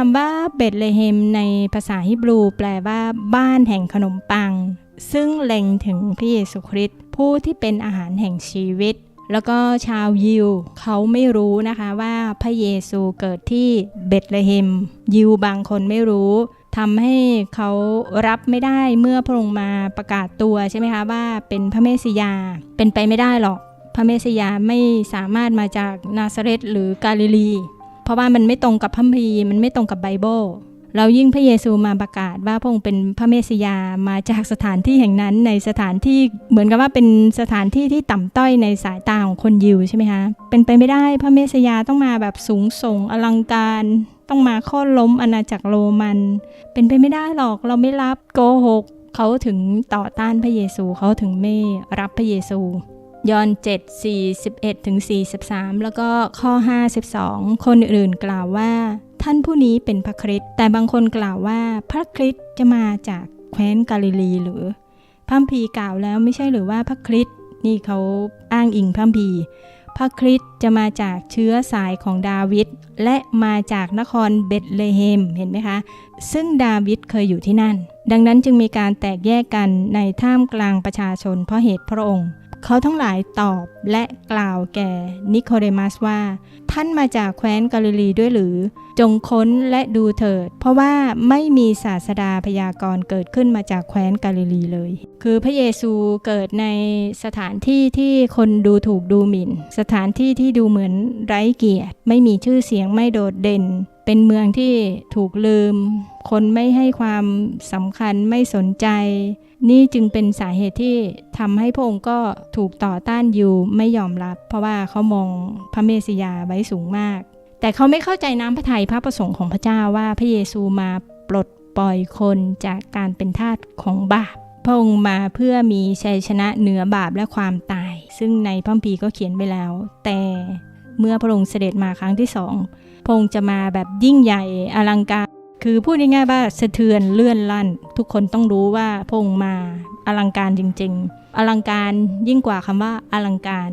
คำว่าเบธเลเฮมในภาษาฮิบรูแปลว่าบ้านแห่งขนมปัง ซึ่งเล็งถึงพระเยซูคริสต์ผู้ที่เป็นอาหารแห่งชีวิต แล้วก็ชาวยิวเขาไม่รู้นะคะว่าพระเยซูเกิดที่เบธเลเฮมยิวบางคนไม่รู้ทำให้เขารับไม่ได้เมื่อพระองค์มาประกาศตัวใช่ไหมคะว่าเป็นพระเมสสิยา เป็นไปไม่ได้หรอก พระเมสสิยาไม่สามารถมาจากนาซาเรตหรือกาลิลี เพราะว่ามันไม่ตรงกับพระคัมภีมันไม่ตรงกับไบเบิลเรายิ่งพระเยซูมาประกาศว่าพระองค์เป็นพระเมสสิยามาจากสถานที่แห่งนั้นในสถานที่เหมือนกับว่าเป็นสถานที่ที่ต่ำต้อยในสายตาของคนยิวใช่ไหมคะเป็นไปไม่ได้พระเมสสิยาต้องมาแบบสูงส่งอลังการ ต้องมาโค่นล้มอาณาจักรโรมัน เป็นไปไม่ได้หรอกเราไม่รับโกหกเขาถึงต่อต้านพระเยซูเขาถึงไม่รับพระเยซู ยอน7 41ถึง43 แล้วก็ข้อ 52 คนอื่นกล่าวว่า ท่านผู้นี้เป็นพระคริสต์แต่บางคนกล่าวว่าพระคริสต์จะมาจากแคว้นกาลิลีหรือพระคัมภีกล่าวแล้วไม่ใช่หรือว่าพระคริสต์นี่เขาอ้างอิงพระคัมภีพระคริสต์จะมาจากเชื้อสายของดาวิดและมาจากนครเบธเลเฮมเห็นไหมคะ ซึ่งดาวิดเคยอยู่ที่นั่น ดังนั้นจึงมีการแตกแยกกันในท่ามกลางประชาชนเพราะเหตุพระองค์ เขาทั้งหลายตอบและกล่าวแก่นิโคเดมัสว่า ท่านมาจากแคว้นกาลิลีด้วยหรือ จงค้นและดูเถิด เพราะว่าไม่มีศาสดาพยากรณ์เกิดขึ้นมาจากแคว้นกาลิลีเลย คือพระเยซูเกิดในสถานที่ที่คนดูถูกดูหมิ่น สถานที่ที่ดูเหมือนไร้เกียรติ ไม่มีชื่อเสียงไม่โดดเด่น เป็นเมืองที่ถูกลืม คนไม่ให้ความสำคัญไม่สนใจ นี่จึงเป็นสาเหตุที่ทำให้พระองค์ก็ถูกต่อต้านอยู่ไม่ยอมรับ เพราะว่าเขามองพระเมสสิยาไว้สูงมาก แต่เขาไม่เข้าใจน้ำพระทัยพระประสงค์ของพระเจ้าว่าพระเยซูมาปลดปล่อยคนจากการเป็นทาสของบาปพระองค์มาเพื่อมีชัยชนะเหนือบาปและความตาย ซึ่งในพระคัมภีร์ก็เขียนไว้แล้ว แต่ เมื่อพระองค์เสด็จมาครั้งที่สองพระองค์จะมาแบบยิ่งใหญ่อลังการ คือพูดง่ายๆว่าสะเทือนเลื่อนลั่น ทุกคนต้องรู้ว่าพระองค์มาอลังการจริง ๆ อลังการยิ่งกว่าคำว่าอลังการ